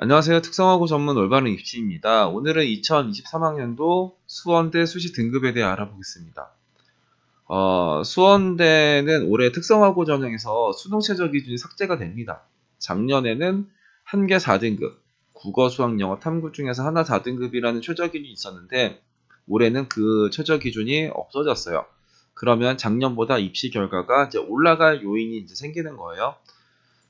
안녕하세요. 특성화고 전문 올바른 입시입니다. 오늘은 2023학년도 수원대 수시 등급에 대해 알아보겠습니다. 어, 수원대는 올해 특성화고 전형에서 수능 최저 기준이 삭제가 됩니다. 작년에는 한개 4등급, 국어, 수학, 영어, 탐구 중에서 하나 4등급이라는 최저 기준이 있었는데 올해는 그 최저 기준이 없어졌어요. 그러면 작년보다 입시 결과가 이제 올라갈 요인이 이제 생기는 거예요.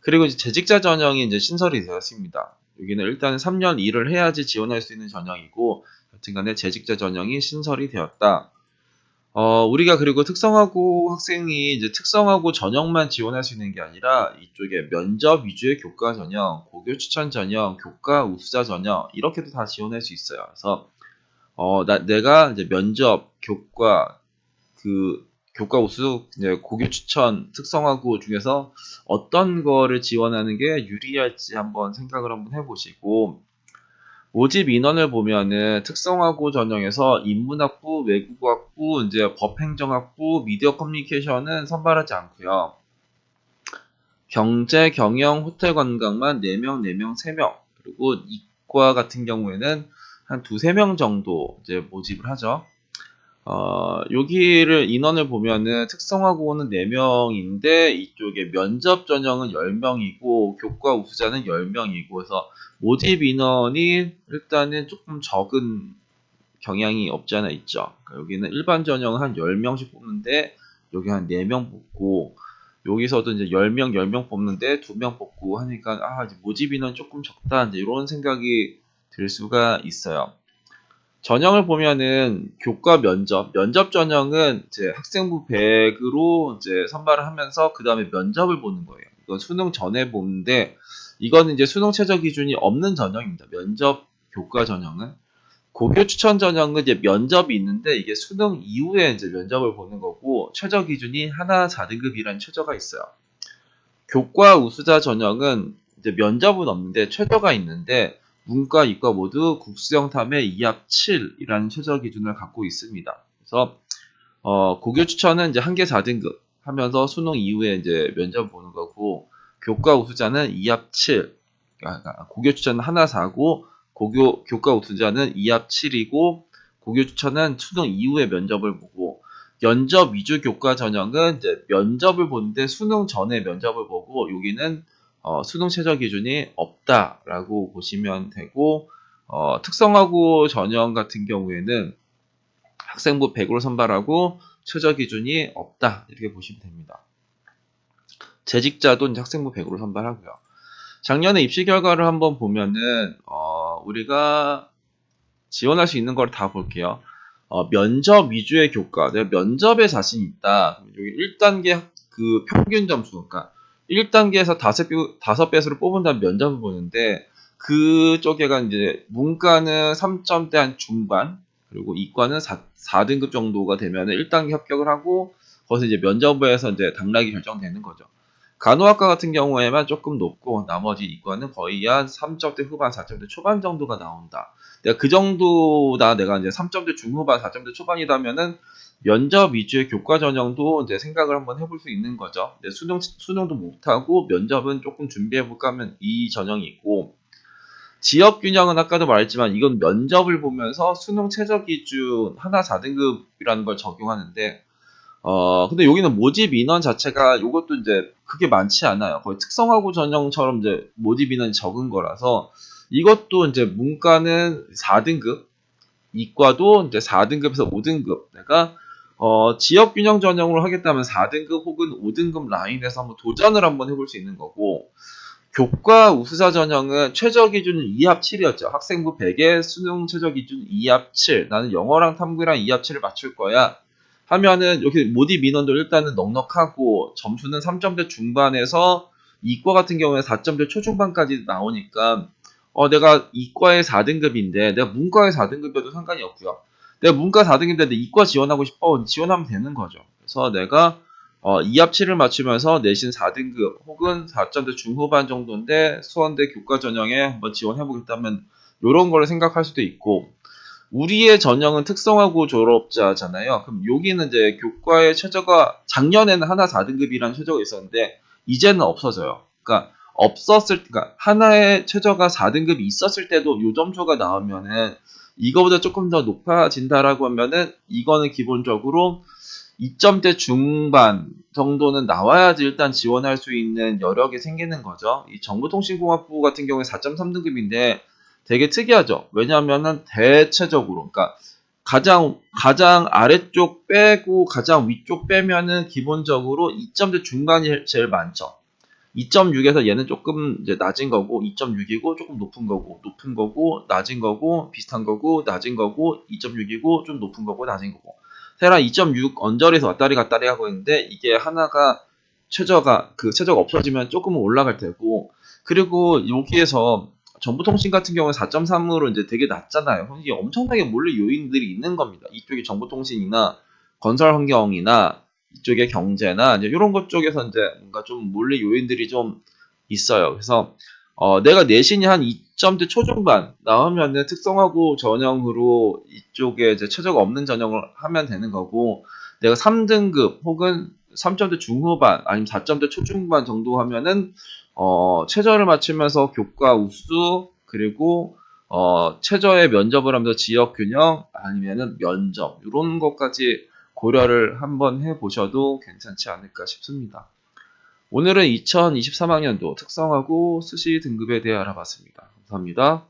그리고 이제 재직자 전형이 이제 신설이 되었습니다. 여기는 일단 3년 일을 해야지 지원할 수 있는 전형이고 여튼간에 재직자 전형이 신설이 되었다. 어, 우리가 그리고 특성화고 학생이 이제 특성화고 전형만 지원할 수 있는 게 아니라 이쪽에 면접 위주의 교과 전형, 고교 추천 전형, 교과 우수자 전형 이렇게도 다 지원할 수 있어요. 그래서 어, 나, 내가 이제 면접, 교과 그 교과 우수, 이제 고교 추천, 특성화고 중에서 어떤 거를 지원하는 게 유리할지 한번 생각을 한번 해보시고 모집 인원을 보면은 특성화고 전형에서 인문학부, 외국어학부, 이제 법행정학부, 미디어 커뮤니케이션은 선발하지 않고요. 경제, 경영, 호텔 관광만 4명, 4명, 3명. 그리고 이과 같은 경우에는 한 두세 명 정도 이제 모집을 하죠. 어, 여기를 인원을 보면은 특성화고는 4명인데 이쪽에 면접 전형은 10명이고 교과 우수자는 10명이고 그래서 모집 인원이 일단은 조금 적은 경향이 없지 않아 있죠. 그러니까 여기는 일반 전형은 한 10명씩 뽑는데 여기 한 4명 뽑고 여기서도 이제 10명, 10명 뽑는데 2명 뽑고 하니까 아, 모집 인원 조금 적다. 이제 이런 생각이 들 수가 있어요. 전형을 보면은 교과 면접, 면접 전형은 이제 학생부 100으로 이제 선발을 하면서 그 다음에 면접을 보는 거예요. 이건 수능 전에 보는데 이거는 이제 수능 최저 기준이 없는 전형입니다. 면접 교과 전형은 고교 추천 전형은 이제 면접이 있는데 이게 수능 이후에 이제 면접을 보는 거고 최저 기준이 하나 4등급이라는 최저가 있어요. 교과 우수자 전형은 이제 면접은 없는데 최저가 있는데 문과, 이과 모두 국수형 탐의 2합 7이라는 최저 기준을 갖고 있습니다. 그래서 어, 고교 추천은 이제 한개 4등급 하면서 수능 이후에 이제 면접 보는 거고 교과 우수자는 2합 7. 그러니까 고교 추천은 하나 4고 고교 교과 우수자는 2합 7이고 고교 추천은 수능 이후에 면접을 보고 면접 위주 교과 전형은 이제 면접을 보는데 수능 전에 면접을 보고 여기는 어, 수능 최저 기준이 없다라고 보시면 되고 어, 특성화고 전형 같은 경우에는 학생부 100으로 선발하고 최저 기준이 없다 이렇게 보시면 됩니다. 재직자도 이제 학생부 100으로 선발하고요. 작년에 입시 결과를 한번 보면은 어, 우리가 지원할 수 있는 걸 다 볼게요. 어, 면접 위주의 교과, 면접에 자신 있다. 여기 1단계 그 평균 점수, 그러니까 1단계에서 5배, 5배수를 뽑은다면 면접을 보는데 그쪽에가 이제 문과는 3점대 한 중반 그리고 이과는 4, 4등급 정도가 되면 1단계 합격을 하고 거기서 이제 면접에서 이제 당락이 결정되는 거죠. 간호학과 같은 경우에만 조금 높고 나머지 이과는 거의 한 3점대 후반, 4점대 초반 정도가 나온다. 내가 그 정도다 내가 이제 3점대 중후반, 4점대 초반이다면은 면접 위주의 교과 전형도 이제 생각을 한번 해볼 수 있는 거죠. 수능, 수능도 못하고 면접은 조금 준비해볼까 하면 이 전형이 있고, 지역 균형은 아까도 말했지만 이건 면접을 보면서 수능 최저 기준 하나 4등급이라는 걸 적용하는데, 어, 근데 여기는 모집 인원 자체가 이것도 이제 그게 많지 않아요. 거의 특성화고 전형처럼 이제 모집 인원이 적은 거라서 이것도 이제 문과는 4등급, 이과도 이제 4등급에서 5등급. 내가 어, 지역 균형 전형으로 하겠다면 4등급 혹은 5등급 라인에서 한번 도전을 한번 해볼 수 있는 거고, 교과 우수자 전형은 최저 기준은 2합 7이었죠. 학생부 100에 수능 최저 기준 2합 7. 나는 영어랑 탐구랑 2합 7을 맞출 거야. 하면은 여기 모디 민원도 일단은 넉넉하고 점수는 3점대 중반에서 이과 같은 경우에 4점대 초중반까지 나오니까 어 내가 이과의 4등급인데 내가 문과의 4등급이어도 상관이 없고요. 내가 문과 4등인데 이과 지원하고 싶어 지원하면 되는 거죠. 그래서 내가 어, 2합 7을 맞추면서 내신 4등급 혹은 4점대 중후반 정도인데 수원대 교과 전형에 한번 지원해보겠다면 이런 걸 생각할 수도 있고 우리의 전형은 특성화고 졸업자잖아요. 그럼 여기는 이제 교과의 최저가 작년에는 하나 4등급이라는 최저가 있었는데 이제는 없어져요. 그러니까 없었을 그러니까 하나의 최저가 4등급이 있었을 때도 요 점수가 나오면은 이거보다 조금 더 높아진다라고 하면은 이거는 기본적으로 2점대 중반 정도는 나와야지 일단 지원할 수 있는 여력이 생기는 거죠. 이 정보통신공학부 같은 경우에 4.3등급인데 되게 특이하죠. 왜냐하면은 대체적으로 그러니까 가장 가장 아래쪽 빼고 가장 위쪽 빼면은 기본적으로 2점대 중반이 제일 많죠. 2.6에서 얘는 조금 이제 낮은 거고 2.6이고 조금 높은 거고 높은 거고 낮은 거고 비슷한 거고 낮은 거고 2.6이고 좀 높은 거고 낮은 거고 테라 2.6 언저리에서 왔다리 갔다리 하고 있는데 이게 하나가 최저가 그 최저가 없어지면 조금은 올라갈 테고 그리고 여기에서 정보통신 같은 경우는 4.3으로 이제 되게 낮잖아요. 이게 엄청나게 몰래 요인들이 있는 겁니다. 이쪽에 정보통신이나 건설 환경이나 이쪽에 경제나 이제 이런 것 쪽에서 이제 뭔가 좀 몰래 요인들이 좀 있어요. 그래서 어, 내가 내신이 한 2점대 초중반 나오면은 특성하고 전형으로 이쪽에 이제 최저가 없는 전형을 하면 되는 거고 내가 3등급 혹은 3점대 중후반 아니면 4점대 초중반 정도 하면은 어, 최저를 맞추면서 교과 우수 그리고 어, 최저의 면접을 하면서 지역 균형 아니면은 면접 이런 것까지 고려를 한번 해 보셔도 괜찮지 않을까 싶습니다. 오늘은 2023학년도 특성하고 수시 등급에 대해 알아봤습니다. 감사합니다.